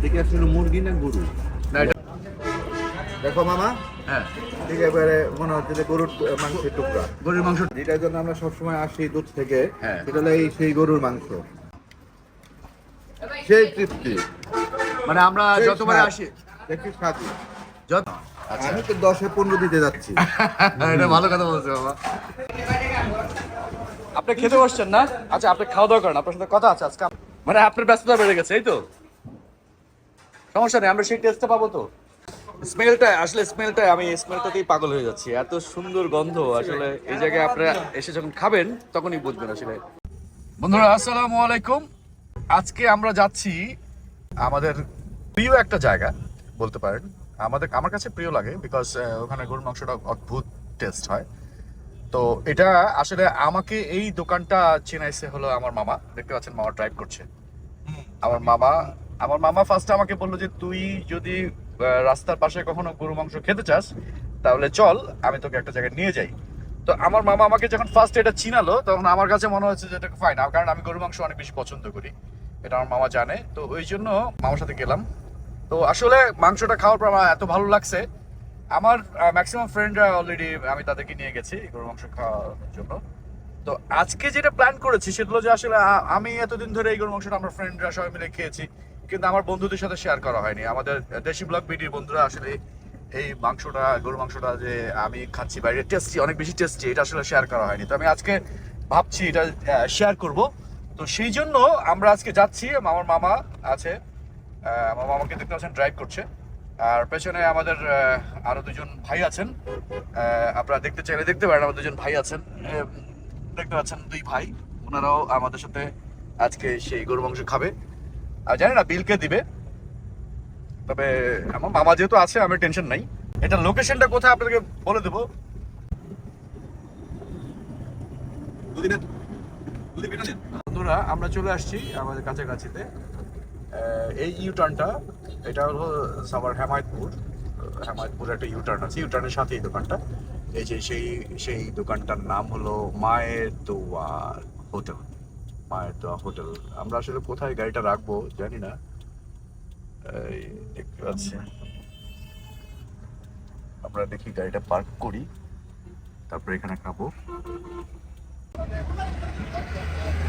এটা কি আসলে মুরগি না গরু? না এটা দেখো মামা। হ্যাঁ। ঠিক এবারে মনে হচ্ছে যে গরুর মাংসের টুকরা। গরুর মাংস যেটার জন্য আমরা সবসময় আসি দূর থেকে হ্যাঁ। সেটা হলো এই সেই গরুর মাংস। সেই তৃপ্তি। মানে আমরা যতবার আসি দেখি স্বাদ যত আচ্ছা। আমি তো দশে পনেরো দিতে যাচ্ছি। এটা ভালো কথা বলছে বাবা। আপনি খেতে বসছেন না? আচ্ছা আপনি খাওয়া দাওয়া করেন আপনার সাথে কথা আছে আজকে। মানে আপনার ব্যস্ততা বেড়ে গেছে এই তো? সমস্যা নেই আমরা সেই টেস্টটা পাবো তো। স্মেলটা আসলে স্মেলটা আমি স্মেলটাতেই পাগল হয়ে যাচ্ছি। এত সুন্দর গন্ধ আসলে এই জায়গায় আপনারা এসে যখন খাবেন তখনই বুঝবেন আসলে। বন্ধুরা আসসালামু আলাইকুম। আজকে আমরা যাচ্ছি আমাদের প্রিয় একটা জায়গা বলতে পারেন। আমাদের আমার কাছে প্রিয় লাগে বিকজ ওখানে গরুর মাংসটা অদ্ভুত টেস্ট হয়। তো এটা আসলে আমাকে এই দোকানটা চেনাইছে হলো আমার মামা। দেখতে পাচ্ছেন মামা ড্রাইভ করছে। আমার মামা আমার মামা ফার্স্টে আমাকে বলল যে, তুই যদি রাস্তার পাশে কখনো গরু মাংস খেতে চাস, তাহলে চল, আমি তোকে একটা জায়গায় নিয়ে যাই। তো আমার মামা আমাকে যখন ফার্স্ট এটা চিনালো, তখন আমার কাছে মনে হচ্ছে যে, এটা ফাইন কারণ আমি গরু মাংস অনেক বেশি পছন্দ করি। এটা আমার মামা জানে। তো ওই জন্য মামার সাথে গেলাম। তো আসলে মাংসটা খাওয়ার পর আমার এত ভালো লাগছে। আমার ম্যাক্সিমাম ফ্রেন্ডরা অলরেডি আমি তাদেরকে নিয়ে গেছি গরু মাংস খাওয়ার জন্য। তো আজকে যেটা প্ল্যান করেছি সেগুলো যে আসলে আমি এতদিন ধরে এই গরু মাংসটা আমার ফ্রেন্ডরা সবাই মিলে খেয়েছি। কিন্তু আমার বন্ধুদের সাথে শেয়ার করা হয়নি। আমাদের দেশি ব্লগ বিডির বন্ধুরা আসলে এই মাংসটা গরু মাংসটা যে আমি খাচ্ছি বাইরে টেস্টি অনেক বেশি টেস্টি এটা আসলে শেয়ার করা হয়নি। তো আমি আজকে ভাবছি এটা শেয়ার করব। তো সেই জন্য আমরা আজকে যাচ্ছি আমার মামা আছে আমার মামাকে দেখতে পাচ্ছেন ড্রাইভ করছে। আর পেছনে আমাদের আরও দুজন ভাই আছেন। আপনারা দেখতে চাইলে দেখতে পারেন আমার দুজন ভাই আছেন। দেখতে পাচ্ছেন দুই ভাই, ওনারাও আমাদের সাথে আজকে সেই গরু মাংস খাবে। আর জানি না বিলকে দিবে। তবে আমার মামা যেহেতু আছে আমি টেনশন নাই। এটা লোকেশনটা কোথায় আপনাদেরকে বলে দেবো? বন্ধুরা, আমরা চলে আসছি আমাদের কাছাকাছিতে। এই ইউটার্নটা এটা হলো সাবার হেমায়তপুর। হেমায়তপুর একটা ইউটার্ন আছে। ইউটার্নের সাথে এই দোকানটা। এই যে সেই সেই দোকানটার নাম হলো মায়ের দোয়ার হোটেল। মায়ের দোয়া হোটেল। আমরা আসলে কোথায় গাড়িটা রাখব জানি না। এই দেখতে পাচ্ছি। আমরা দেখি গাড়িটা পার্ক করি, তারপরে এখানে খাব।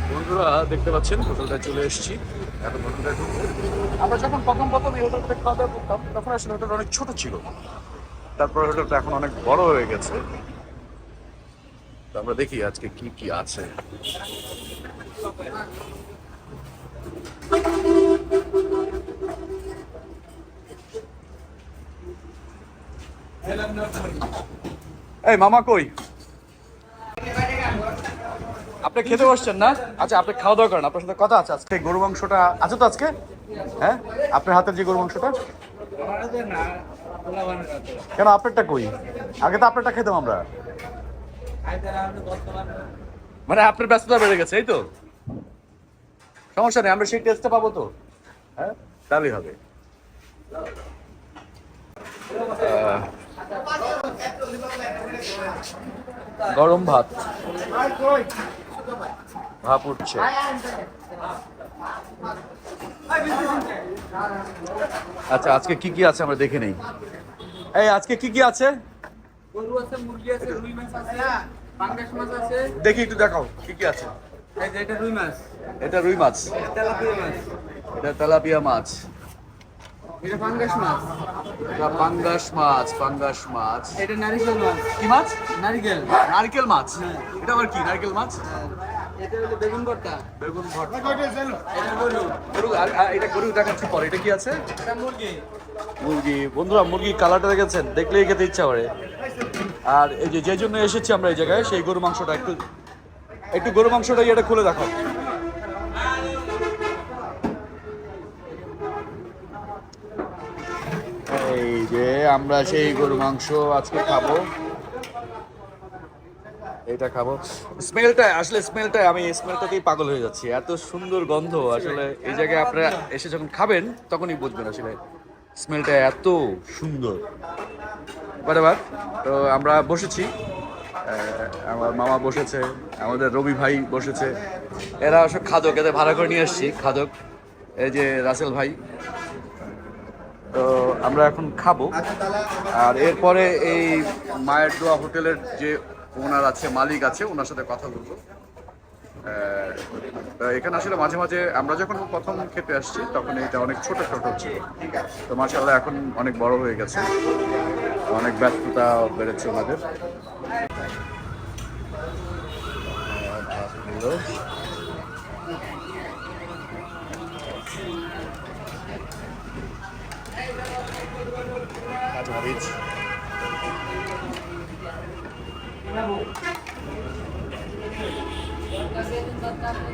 বন্ধুরা, দেখতে পাচ্ছেন, হোটেলটা চলে এসেছি। এখন আমরা যখন প্রথম প্রথম এই হোটেলটা খাওয়া দাওয়া করতাম, তখন আসলে হোটেলটা অনেক ছোট ছিল। তারপর হোটেলটা এখন অনেক বড় হয়ে গেছে। আমরা দেখি আজকে কি কি আছে। এই, মামা কই? আপনি খেতে বসছেন না? আচ্ছা আপনি খাওয়া দাওয়া করেন, আপনার সাথে কথা আছে আজকে। গরু মাংসটা আছে তো আজকে? হ্যাঁ? আপনার হাতের যে গরু মাংসটা? কেন, আপনারটা কই? আগে তো আপনারটা খেতাম আমরা। মানে আপনার ব্যস্ততা বেড়ে গেছে, এই তো? সমস্যা নেই আমরা সেই টেস্টটা পাবো তো। হ্যাঁ তাহলেই হবে। গরম ভাত। ভাপ উঠছে। আচ্ছা আজকে কি কি আছে আমরা দেখে নেই। এই আজকে কি কি আছে। দেখি একটু দেখাও কি কি আছে। এটা রুই মাছ। এটা রুই মাছ। তেলাপিয়া মাছ। এটা তেলাপিয়া মাছ। এটা পাঙ্গাস মাছ। এটা পাঙ্গাস মাছ পাঙ্গাস মাছ। এটা নারিকেল মাছ। কি মাছ? নারিকেল। নারকেল মাছ? এটা আবার কি নারকেল মাছ? এটা হলো বেগুন ভর্তা। বেগুন ভর্তা। এটা গরু। গরু আর- আর এটা গরু দেখাচ্ছি পরে। এটা কি আছে? এটা মুরগি। মুরগি। বন্ধুরা মুরগি কালারটা দেখেছেন? দেখলেই খেতে ইচ্ছা করে। আর এই যে যে জন্য এসেছি আমরা এই জায়গায় সেই গরু মাংসটা একটু একটু গরু মাংসটা এটা খুলে দেখাও। এই যে আমরা সেই গরু মাংস আজকে খাব। এটা খাব। স্মেলটা আসলে স্মেলটা আমি স্মেলটাতেই পাগল হয়ে যাচ্ছি। এত সুন্দর গন্ধ আসলে এই জায়গায় আপনারা এসে যখন খাবেন তখনই বুঝবেন আসলে স্মেলটা এত সুন্দর। বারবার তো আমরা বসেছি। আমার মামা বসেছে, আমাদের রবি ভাই বসেছে। এরা সব খাদক, এদের ভাড়া করে নিয়ে আসছি, খাদক। এই যে রাসেল ভাই। তো আমরা এখন খাব। আর এরপরে এই মায়ের দোয়া হোটেলের যে ওনার আছে, মালিক আছে, ওনার সাথে কথা বলব। এখানে আসলে মাঝে মাঝে আমরা যখন প্রথম খেতে আসছি, তখন এটা অনেক ছোট ছোট ছিল। তো মার্শাল্লাহ এখন অনেক বড় হয়ে গেছে। অনেক ব্যস্ততা বেড়েছে ওনাদের।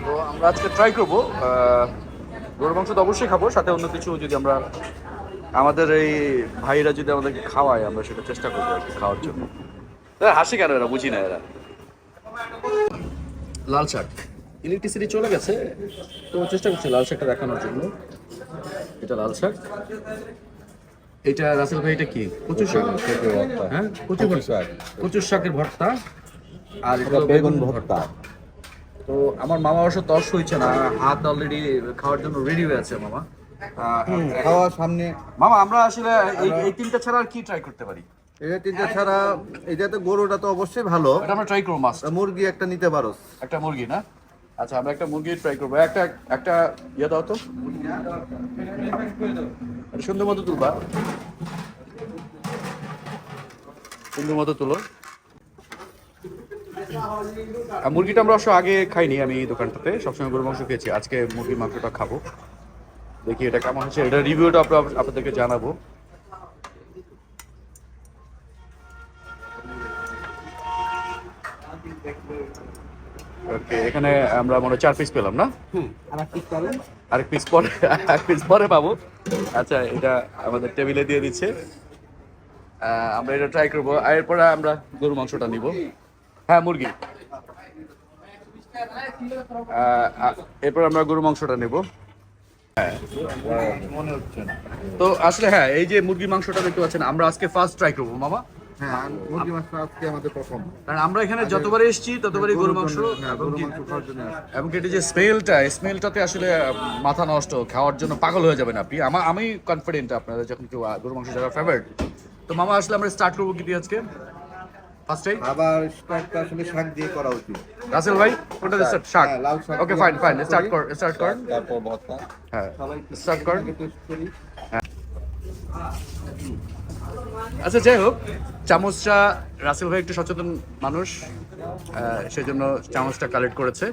তো আমরা আজকে ট্রাই করব গরুর মাংস তো অবশ্যই খাব, সাথে অন্য কিছু যদি আমরা, আমাদের এই ভাইরা যদি আমাদেরকে খাওয়ায়, আমরা সেটা চেষ্টা করব আর কি খাওয়ার জন্য। হাসি কেন এরা? বুঝি না এরা। লাল শাক ইলেকট্রিসিটি চলে গেছে। তো চেষ্টা করছি লাল শাকটা দেখানোর জন্য। এটা লাল শাক এটা রাসেল ভাই এটা কি? কচুর শাক। হ্যাঁ? কচু শাক। কচুর শাকের ভর্তা। আর এটা বেগুন ভর্তা। তো আমার মামা অবশ্য তস হয়েছে না। হাত অলরেডি খাওয়ার জন্য রেডি হয়ে আছে মামা। খাওয়া সামনে মামা আমরা আসলে এই এই তিনটা ছাড়া আর কি ট্রাই করতে পারি? এটা তিনটা ছাড়া এটাতে গরুটা তো অবশ্যই ভালো। এটা আমরা ট্রাই করব মাস্ট মুরগি একটা নিতে পারো। একটা মুরগি না? আচ্ছা আমরা একটা মুরগি ট্রাই করব। একটা একটা ইয়ে দাও তো। সুন্দর মতো তুলবা। সুন্দর মতো তুলো। মুরগিটা আমরা অবশ্য আগে খাইনি আমি এই দোকানটাতে। সবসময় গরু মাংস খেয়েছি। আজকে মুরগির মাংসটা খাব। দেখি এটা কেমন হচ্ছে এটা রিভিউটা আপনাদেরকে জানাব। ওকে এখানে আমরা মনে হয় চার পিস পেলাম না? আরেক পিস পরে? এক পিস পরে পাবো। আচ্ছা এটা আমাদের টেবিলে দিয়ে দিচ্ছে। আমরা এটা ট্রাই করব। আর এরপরে আমরা গরু মাংসটা নিব। হ্যাঁ মুরগি। এরপর আমরা গরু মাংসটা নেব। মনে হচ্ছে তো আসলে হ্যাঁ এই যে মুরগির মাংসটা দেখতে পাচ্ছেন আমরা আজকে ফার্স্ট ট্রাই করব মামা। হ্যাঁ মুরগি মাংস আজকে আমাদের প্রথম। কারণ আমরা এখানে যতবারই এসেছি ততবারই গরু মাংস হ্যাঁ, এবং এটা যে স্মেলটা স্মেলটাতে আসলে মাথা নষ্ট খাওয়ার জন্য পাগল হয়ে যাবেন আপনি। আমা আমি কনফিডেন্ট আপনারা যখন কেউ গরু মাংস যারা ফেভারিট তো মামা আসলে আমরা স্টার্ট করব কি দিয়ে আজকে? ফার্স্টে আবার স্টার্টটা আসলে শাক দিয়ে করা উচিত। রাসেল ভাই কোনটা স্টার্ট শাক হ্যাঁ, ওকে ফাইন ফাইন স্টার্ট কর। স্টার্ট কর। তারপর ভর্তা। হ্যাঁ স্টার্ট কর। আচ্ছা যাই হোক চামচটা রাসেল ভাই একটু সচেতন মানুষ সেই জন্য চামচটা কালেক্ট করেছে।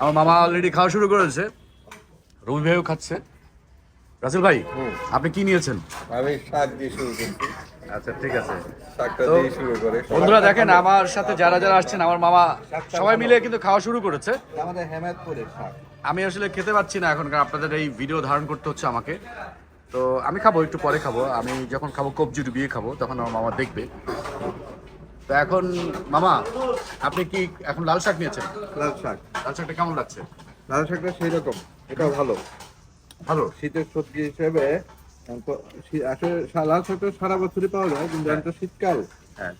আমার মামা অলরেডি খাওয়া শুরু করেছে রবি ভাইও খাচ্ছে। রাসেল ভাই আপনি কি নিয়েছেন? আমি শাক দিয়ে শুরু করছি। আচ্ছা ঠিক আছে। শাকটা দিয়ে শুরু করে। বন্ধুরা দেখেন আমার সাথে যারা যারা আসছেন আমার মামা সবাই মিলে কিন্তু খাওয়া শুরু করেছে। আমাদের হেমায়তপুরের শাক। আমি আসলে খেতে পাচ্ছি না এখন কারণ আপনাদের এই ভিডিও ধারণ করতে হচ্ছে আমাকে। তো আমি খাব একটু পরে খাব। আমি যখন খাব কবজি ডুবিয়ে খাব তখন আমার মামা দেখবে। তো এখন মামা আপনি কি এখন লাল শাক নিয়েছেন? লাল শাক। লাল শাকটা কেমন লাগছে? লাল শাকটা সেই রকম এটাও ভালো। ভালো? শীতের সবজি হিসেবে আসলে লাল শাকটা সারা বছরই পাওয়া যায় কিন্তু এখন তো শীতকাল। হ্যাঁ।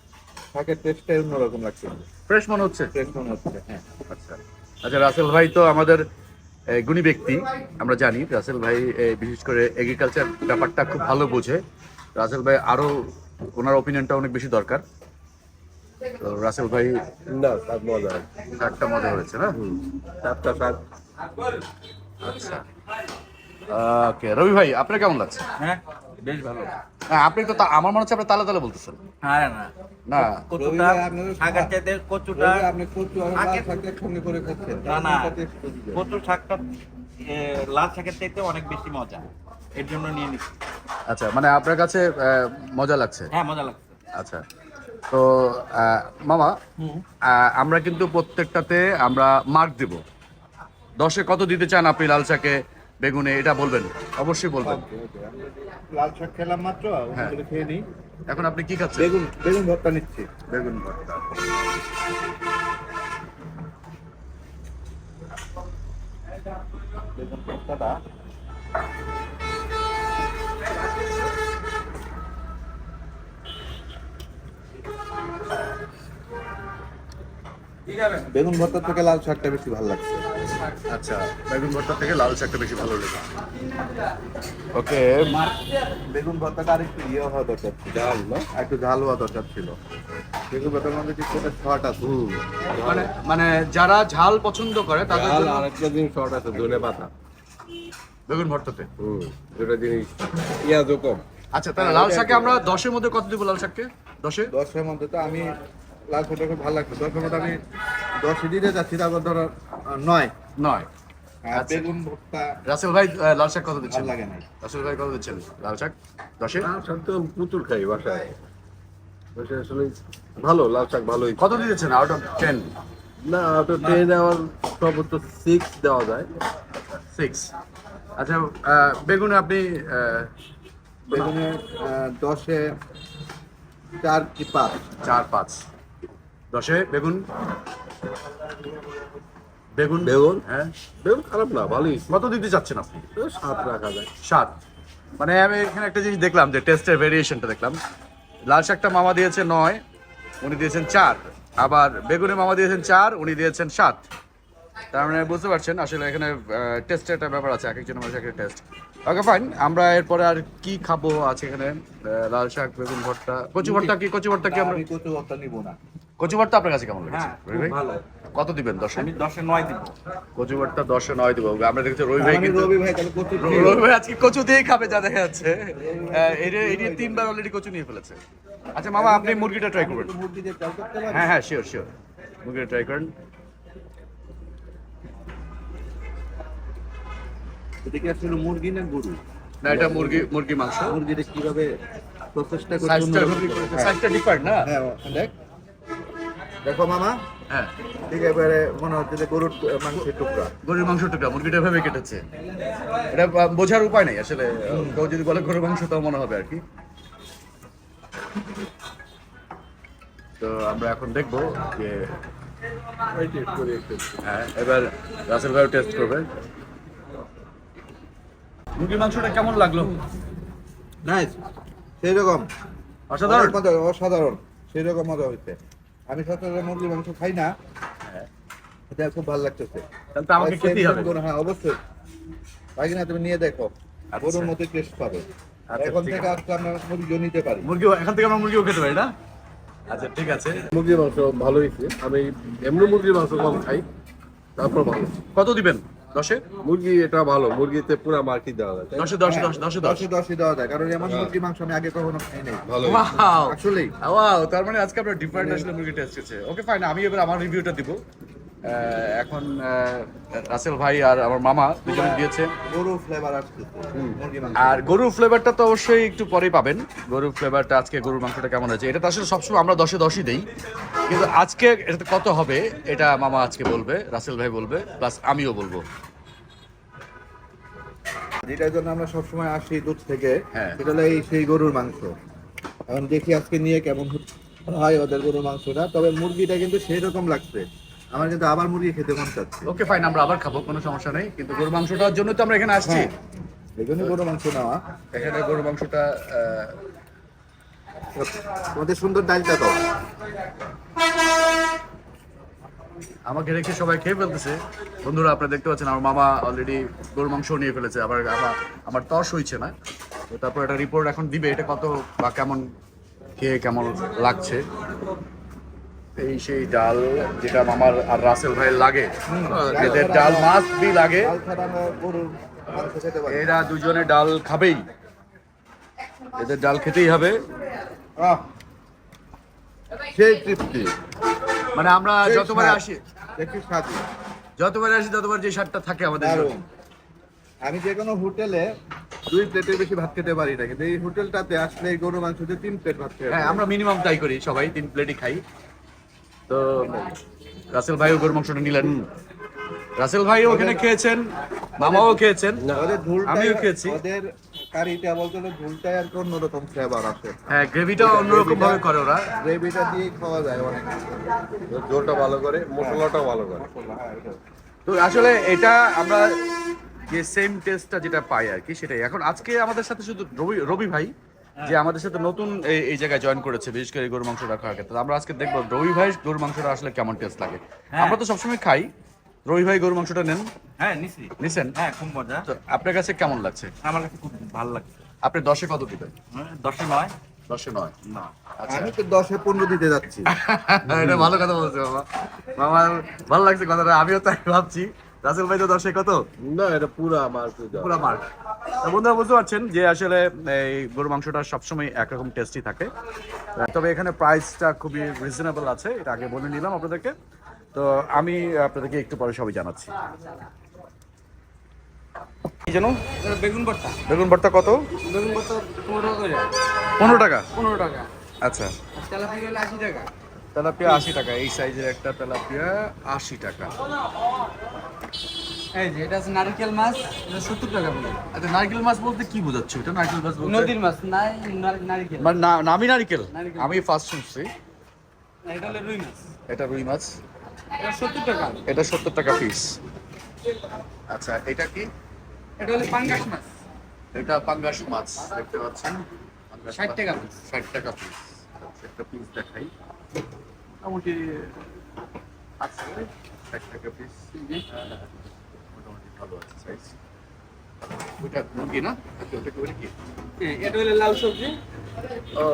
শাকের টেস্টটাই অন্যরকম লাগছে। ফ্রেশ মনে হচ্ছে? টেস্ট মনে হচ্ছে হ্যাঁ। আচ্ছা। আচ্ছা রাসেল ভাই তো আমাদের গুণী ব্যক্তি আমরা জানি রাসেল ভাই বিশেষ করে এগ্রিকালচার ব্যাপারটা খুব ভালো বোঝে। রাসেল ভাই আরও ওনার ওপিনিয়নটা অনেক বেশি দরকার। তো রাসেল ভাই না শাক মজা শাকটা মজা হয়েছে না? আচ্ছা। ওকে রবি ভাই আপনার কেমন লাগছে? হ্যাঁ। বেশ ভালো হ্যাঁ আপনি তো আমার মনে হচ্ছে আপনি তালে তালে বলতেছেন। হ্যাঁ না। না। কচুটা শাকের চাইতে কচুটা আপনি কচু আর লাল আগে- শাক একসঙ্গে করে খাচ্ছেন। না, না। কচু শাকটা লাল শাকের চাইতে অনেক বেশি মজা। এর জন্য নিয়ে নিচ্ছি। আচ্ছা মানে আপনার কাছে আহ, মজা লাগছে? হ্যাঁ মজা লাগছে। আচ্ছা। তো আহ, মামা আহ, আমরা কিন্তু প্রত্যেকটাতে আমরা মার্ক দেব। দশে কত দিতে চান আপনি লাল শাকে? বেগুনে এটা বলবেন? অবশ্যই বলবেন। লাল শাক খেলাম মাত্র হ্যাঁ। খেয়ে নিই। এখন আপনি কি খাচ্ছেন? বেগুন বেগুন ভর্তা নিচ্ছি। বেগুন ভর্তা। বেগুন ভর্তাটা। বেগুন ভর্তা থেকে লাল শাকটা বেশি ভালো লাগছে। আচ্ছা বেগুন ভর্তা থেকে লাল শাকটা বেশি ভালো লেগে। ওকে। বেগুন ভর্তাটা আর একটু ইয়ে হওয়া দরকার ঝাল না? একটু ঝাল হওয়া দরকার ছিল। বেগুন ভর্তার মধ্যে কিছু একটা শর্ট আছে। মানে মানে যারা ঝাল পছন্দ করে তাদের ঝাল জন্য আরেকটা জিনিস শর্ট আছে ধনে পাতা। বেগুন ভর্তাতে। হুম দুটা জিনিস। পেঁয়াজও কম। আচ্ছা তাহলে লাল শাকে আমরা দশের মধ্যে কত দিব লাল শাককে? দশে? দশের মধ্যে তো আমি লাল খুব ভালো লাগছে। দশের মধ্যে আমি দশে দিতে যাচ্ছি তারপর ধরো নয়। নয়। আচ্ছা। বেগুন ভর্তা রাসেল ভাই লাল শাক কত দিচ্ছেন? লাগে না। রাসেল ভাই কত দিচ্ছেন? লাল শাক? দশে? শাক তো প্রচুর খাই বাসায়। বাসায় আসলে ভালো লাল শাক ভালোই। কত দিয়েছেন আউট অফ টেন না টেন সর্বোচ্চ সিক্স দেওয়া যায়। সিক্স আচ্ছা আহ, বেগুনে আপনি বেগুনে দশে চার কি পাঁচ? চার পাঁচ। দশে বেগুন? বেগুন? বেগুন? হ্যাঁ। বেগুন খারাপ না ভালোই। কত দিতে চাচ্ছেন আপনি? সাত রাখা যায়। সাত। মানে আমি এখানে একটা জিনিস দেখলাম যে টেস্টের ভেরিয়েশনটা দেখলাম। লাল শাকটা মামা দিয়েছে নয় উনি দিয়েছেন চার। আবার বেগুনে মামা দিয়েছেন চার উনি দিয়েছেন সাত। তার মানে বুঝতে পারছেন আসলে এখানে টেস্টের একটা ব্যাপার আছে এক একজনের মানুষের একটা টেস্ট ওকে ফাইন আমরা এরপরে আর কি খাব আছে এখানে? লাল শাক বেগুন ভর্তা। কচু ভর্তা কি কচু ভর্তা কি আমরা? কচু ভর্তা নিব না। কচু ভর্তা আপনার কাছে কেমন লেগেছে? হ্যাঁ, রবি ভাই? কত দিবেন দশে আমি দশে নয় দিব। কচু ভর্তা দশে নয় দিব। আমরা দেখছি রবি ভাই কিন্তু রবি ভাই তাহলে কচু রবি ভাই আজকে কচু দিয়েই খাবে যা দেখা যাচ্ছে। এটি এটি তিনবার অলরেডি কচু নিয়ে ফেলেছে। আচ্ছা মামা আপনি মুরগিটা ট্রাই করবেন। দিয়ে করতে হ্যাঁ হ্যাঁ শিওর শিওর মুরগিটা ট্রাই করেন। এটা কি আসলে মুরগি না গরু? না এটা মুরগি মুরগি মাংস। মুরগিটা কীভাবে প্রসেসটা করছে সাইজটা অন্যরকম করে। হ্যাঁ, সাইজটা ডিফারেন্ট না? হ্যাঁ দেখ। দেখো মামা। হ্যাঁ। ঠিক এবারে মনে হচ্ছে যে গরুর মাংসের টুকরা। গরুর মাংস টুকরা মুরগিটা ভাবে কেটেছে। এটা বোঝার উপায় নেই আসলে কেউ যদি বলে গরুর মাংস তাও মনে হবে আর কি। তো আমরা এখন দেখব যে হ্যাঁ এবার রাসেল ভাইও টেস্ট করবে। মুরগির মাংসটা কেমন লাগল? নাইস সেই রকম অসাধারণ অসাধারণ। সেই রকম মজা হয়েছে। আমি সচরাচর মুরগির মাংস খাই না। হ্যাঁ। এটা খুব ভালো লাগতেছে। তাহলে তো আমাকে খেতেই হবে। হ্যাঁ অবশ্যই। তাই না তুমি নিয়ে দেখো। গরুর মধ্যে টেস্ট পাবে। আচ্ছা, এখন থেকে আজকে আমরা মুরগিও নিতে পারি। মুরগি এখন থেকে আমরা মুরগিও খেতে পারি না? আচ্ছা ঠিক আছে। মুরগির মাংস ভালোই হয়েছে। আমি এমনি মুরগির মাংস কম খাই তারপর ভালো কত দিবেন? দশে? মুরগি এটা ভালো মুরগিতে পুরো মার্কি দেওয়া যায়? দশে দশ দশ দশে দশ। দশে দেওয়া যায় কারণ এমন মুরগি মাংস আমি আগে কখনো খাই নাই। ভালো আসলে ওয়াও তার মানে আজকে আপনার ডিফারেন্ট আসলে মুরগি টেস্ট হচ্ছে ওকে ফাইন আমি এবার আমার রিভিউটা দিব। এখন রাসেল ভাই আর আমার মামা দুজনে দিয়েছে। গরু ফ্লেভার আর গরুর ফ্লেভারটা তো অবশ্যই একটু পরেই পাবেন। গরুর ফ্লেভারটা আজকে গরুর মাংসটা কেমন আছে এটা তো আসলে সবসময় আমরা দশে দশই দেই। কিন্তু আজকে এটা কত হবে এটা মামা আজকে বলবে রাসেল ভাই বলবে প্লাস আমিও বলব। যেটার জন্য আমরা সবসময় আসি দুধ থেকে হ্যাঁ। সেটা হলো এই সেই গরুর মাংস। এখন দেখি আজকে নিয়ে কেমন হয় ওদের গরুর মাংসটা। তবে মুরগিটা কিন্তু সেই রকম লাগছে। আমার কিন্তু আবার মুরগি খেতে মন চাচ্ছে। ওকে ফাইন আমরা আবার খাব কোনো সমস্যা নেই কিন্তু গরুর মাংসটার জন্য তো আমরা এখানে আসছি। হ্যাঁ এই জন্য গরুর মাংস নেওয়া। এখানে গরুর মাংসটা তোমাদের সুন্দর ডালটা দাও। আমাকে রেখে সবাই খেয়ে ফেলতেছে। বন্ধুরা আপনারা দেখতে পাচ্ছেন আমার মামা অলরেডি গরুর মাংস নিয়ে ফেলেছে আবার আমার আমার তস হইছে না। তো তারপর একটা রিপোর্ট এখন দিবে এটা কত বা কেমন খেয়ে কেমন লাগছে। এই সেই ডাল যেটা মামার আর রাসেল ভাইয়ের লাগে। এদের ডাল মাছ বি লাগে। আমরা। এরা দুজনে ডাল খাবেই। এদের ডাল খেতেই হবে। সেই তৃপ্তি। মানে আমরা যতবার আসি যতবার আসি ততবার যে স্বাদটা থাকে আমাদের আমি যে কোনো হোটেলে দুই প্লেটের বেশি ভাত খেতে পারি না কিন্তু এই হোটেলটাতে আসলে গরু মাংস তিন প্লেট ভাত খেতে হ্যাঁ আমরা মিনিমাম তাই করি সবাই তিন প্লেটই খাই। তো রাসেল ভাইও গরুর মাংসটা নিলেন। রাসেল ভাই ওখানে খেয়েছেন মামাও খেয়েছেন আমিও খেয়েছি। ওদের কারিটা বলতে হলে ঝুলটাই আর অন্যরকম ফ্লেভার আছে। হ্যাঁ গ্রেভিটা অন্যরকম ভাবে করে ওরা। গ্রেভিটা দিয়ে খাওয়া যায় অনেক। ঝোলটা ভালো করে মশলাটাও ভালো করে। হ্যাঁ, তো আসলে এটা আমরা যে সেম টেস্টটা যেটা পাই আর কি সেটাই। এখন আজকে আমাদের সাথে শুধু রবি রবি ভাই। যে আমাদের সাথে নতুন এই- এই জায়গায় জয়েন করেছে বিশেষ করে গরু মাংসটা খাওয়ার ক্ষেত্রে। আমরা আজকে দেখব রবি ভাই গরুর মাংসটা আসলে কেমন টেস্ট লাগে? আমরা তো সবসময় খাই। রবি ভাই গরু মাংসটা নেন। হ্যাঁ নিছি। নিছেন? হ্যাঁ খুব মজা। তো আপনার কাছে কেমন লাগছে? আমার কাছে খুব ভালো লাগছে। আপনি দশে কত দিবেন? হ্যাঁ, দশে নয়। দশে নয়। না। আচ্ছা। আমি তো দশে পনেরো দিতে যাচ্ছি। এটা ভালো কথা বলছে বাবা মামার ভালো লাগছে কথাটা আমিও তাই ভাবছি। রাসেল ভাই তো দশে কত? না এটা পুরা আমার পুরা মার্ক তো বন্ধুরা বুঝতে পারছেন যে আসলে এই গরুর মাংসটা সবসময় একরকম টেস্টি থাকে। তবে এখানে প্রাইসটা খুবই রিজনেবল আছে এটা আগে বলে নিলাম আপনাদেরকে। তো আমি আপনাদেরকে একটু পরে সবই জানাচ্ছি। কি জানো? বেগুন ভর্তা। বেগুন ভর্তা কত? বেগুন ভর্তা পনেরো টাকা। পনেরো টাকা? আচ্ছা। তেলাপিয়া আশি টাকা। তেলাপিয়া আশি টাকা এই সাইজের একটা তেলাপিয়া আশি টাকা। এই যে এটা আছে নারকেল মাছ এটা সত্তর টাকা বলে। আচ্ছা নারকেল মাছ বলতে কি বোঝাচ্ছ? এটা নারকেল মাছ বলতে? নদীর মাছ নাই নার- নারকেল। মানে নামি নারকেল? নারিকেল। আমি ফার্স্ট শুনছি। এটা হলো রুই মাছ। এটা রুই মাছ। এটা সত্তর টাকা। এটা সত্তর টাকা পিস আচ্ছা এটা কি? এটা হলো পাঙ্গাস মাছ। এটা পাঙ্গাস মাছ দেখতে পাচ্ছেন? পাঙ্গাস 60 মাছ। টাকা। 60 টাকা পিস একটা পিস দেখাই। মোটামুটি আছে 60 টাকা পিস ভালো আছে সাইজ ওটা মুরগি না ওটা কি কি এটা হলো লাউ সবজি ও।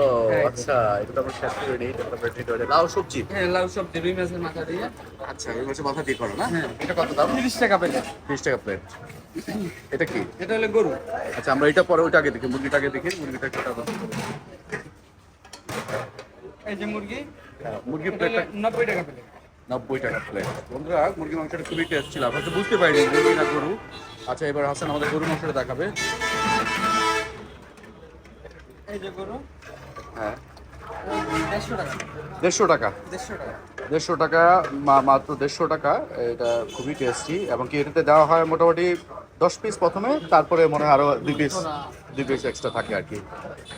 আচ্ছা এটা তো আমরা শেষ করে নিই এটা আমরা ready করে- লাউ সবজি হ্যাঁ লাউ সবজি রুই মাছের মাথা দিয়ে আচ্ছা মাছের মাথা দিয়ে করো না হ্যাঁ। এটা কত দাম তিরিশ টাকা পেলে তিরিশ টাকা প্লেট এটা কি এটা হলো গরু আচ্ছা আমরা এটা পরে ওইটা আগে দেখি মুরগিটা আগে দেখি মুরগিটা কত দাম এই যে মুরগি হ্যাঁ, মুরগি নব্বই টাকা পেলে নব্বই টাকা প্লেট বন্ধুরা মুরগি মাংসটা খুবই টেস্ট ছিল আপনার তো বুঝতে পারিনি মুরগি না গরু। আচ্ছা এবার হাসান আমাদের গরু মাংসটা দেখাবে। হ্যাঁ। দেড়শো টাকা। দেড়শো টাকা। মাত্র দেড়শো টাকা এটা খুবই টেস্টি এবং কি এটাতে দেওয়া হয় মোটামুটি দশ পিস প্রথমে তারপরে মনে হয় আরও দুই পিস দুই পিস এক্সট্রা থাকে আর কি।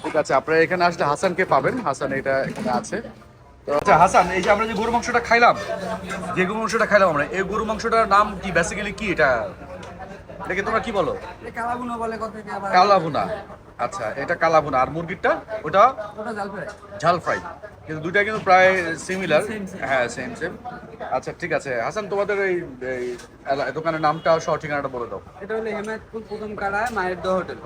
ঠিক আছে আপনারা এখানে আসলে হাসানকে পাবেন হাসান এটা এখানে আছে। আচ্ছা হাসান এই যে আমরা যে গরু মাংসটা খাইলাম যে গরু মাংসটা খাইলাম আমরা এই গরু মাংসটার নাম কি বেসিক্যালি কি এটা? এটাকে তোমরা কি বলো? কালাভুনা আচ্ছা এটা কালাভুনা। আর মুরগিরটা? ওটা? ঝাল ফ্রাই। কিন্তু দুইটা কিন্তু প্রায় সিমিলার. হ্যাঁ সেম সেম আচ্ছা ঠিক আছে। হাসান তোমাদের এই দোকানের নামটা সহ ঠিকানাটা বলে দাও। এটা হলো হেমায়তপুর প্রথম কাড়া মায়ের দহ হোটেল।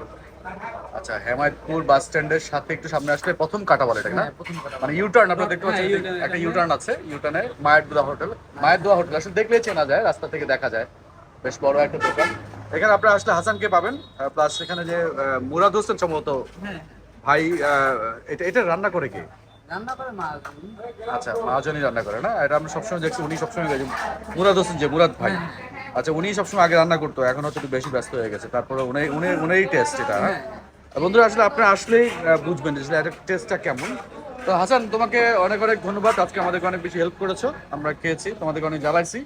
আচ্ছা হেমায়তপুর বাস স্ট্যান্ডের সাথে একটু সামনে আসলে প্রথম কাটা বলে এটা না? হ্যাঁ, মানে ইউটার্ন আপনারা দেখতে হ্যাঁ, পাচ্ছেন একটা এখানে। ইউটার্ন আছে ইউটার্নে মায়ের দোয়া হোটেল। মায়ের দোয়া হোটেল আসলে দেখলেই চেনা যায় রাস্তা থেকে দেখা যায়। বেশ বড় একটা দোকান। এখানে আপনারা আসলে হাসানকে পাবেন প্লাস এখানে যে মুরাদ হোসেন সম্ভবত হ্যাঁ। ভাই এটা এটা রান্না করে কি? রান্না করে মাছ আচ্ছা মহাজনই রান্না করে না? এটা আমরা সবসময় দেখছি উনি সবসময় মুরাদ হোসেন যে মুরাদ ভাই। আচ্ছা উনি সবসময় আগে রান্না করতো এখন হয়তো একটু বেশি ব্যস্ত হয়ে গেছে। তারপরে উনি উনি উনিই টেস্ট এটা হ্যাঁ? আর বন্ধুরা আসলে আপনারা আসলেই বুঝবেন যে আসলে টেস্টটা কেমন। তো হাসান তোমাকে অনেক অনেক ধন্যবাদ। আজকে আমাদেরকে অনেক বেশি হেল্প করেছ। আমরা খেয়েছি তোমাদেরকে অনেক জ্বালাইছি।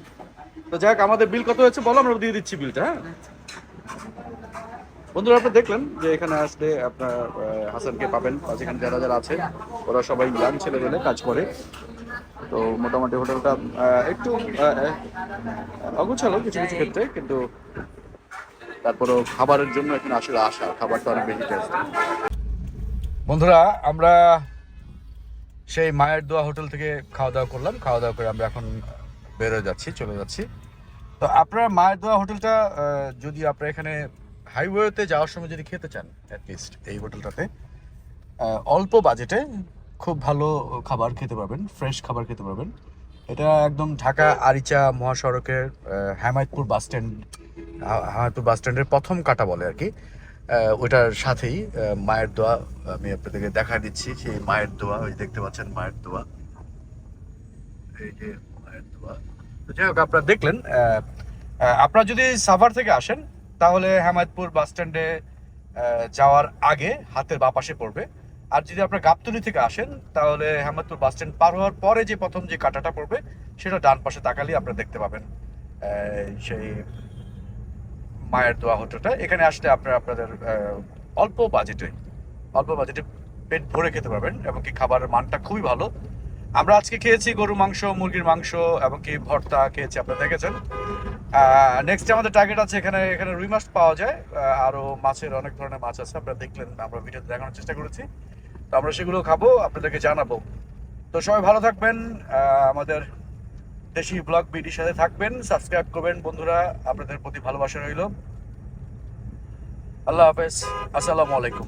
তো যাক আমাদের বিল কত হয়েছে বলো আমরা দিয়ে দিচ্ছি বিলটা হ্যাঁ? বন্ধুরা আপনি দেখলেন যে এখানে আসলে আপনার হাসানকে পাবেন আর যেখানে যারা যারা আছে ওরা সবাই ইয়াং ছেলে মেলে কাজ করে। তো মোটামুটি হোটেলটা একটু অগোছালো কিছু কিছু ক্ষেত্রে, কিন্তু তারপরেও খাবারের জন্য এখানে আসলে আসা, খাবারটা অনেক বেশি টেস্ট বন্ধুরা, আমরা সেই মায়ের দোয়া হোটেল থেকে খাওয়া দাওয়া করলাম। খাওয়া দাওয়া করে আমরা এখন বেরোয় যাচ্ছি, চলে যাচ্ছি। তো আপনার মায়ের দোয়া হোটেলটা যদি আপনারা এখানে হাইওয়েতে যাওয়ার সময় যদি খেতে চান অ্যাটলিস্ট এই হোটেলটাতে অল্প বাজেটে খুব ভালো খাবার খেতে পারবেন ফ্রেশ খাবার খেতে পারবেন। এটা একদম ঢাকা আরিচা মহাসড়কের আহ, Hemayetpur bus stand Hemayetpur bus স্ট্যান্ডের প্রথম কাটা বলে আর কি। ওইটার সাথেই মায়ের দোয়া আমি আপনাদেরকে দেখা দিচ্ছি সেই মায়ের দোয়া ওই দেখতে পাচ্ছেন মায়ের দোয়া। এই যে মায়ের দোয়া। তো যাই হোক আপনারা দেখলেন আপনারা যদি সাভার থেকে আসেন তাহলে হেমায়তপুর বাস স্ট্যান্ডে যাওয়ার আগে হাতের বাঁ পাশে পড়বে। আর যদি আপনার গাবতলি থেকে আসেন, তাহলে হেমায়তপুর বাস স্ট্যান্ড পার হওয়ার পরে যে প্রথম যে কাটাটা পড়বে, সেটা ডান পাশে তাকালেই আপনারা দেখতে পাবেন। সেই মায়ের দোয়া হোটেলটা এখানে আসলে আপনারা আপনাদের অল্প বাজেটে অল্প বাজেটে পেট ভরে খেতে পারবেন এবং কি খাবারের মানটা খুবই ভালো। আমরা আজকে খেয়েছি গরু মাংস, মুরগির মাংস এবং কি ভর্তা খেয়েছি, আপনারা দেখেছেন। নেক্সট আমাদের টার্গেট আছে এখানে এখানে রুই মাছ পাওয়া যায়। আরও মাছের অনেক ধরনের মাছ আছে, আপনারা দেখলেন, আমরা ভিডিওতে দেখানোর চেষ্টা করেছি। তো আমরা সেগুলো খাব, আপনাদেরকে জানাব। তো সবাই ভালো থাকবেন আমাদের দেশি ব্লগ বিটির সাথে থাকবেন, সাবস্ক্রাইব করবেন। বন্ধুরা, আপনাদের প্রতি ভালোবাসা রইল। আল্লাহ হাফেজ। আসসালামু আলাইকুম।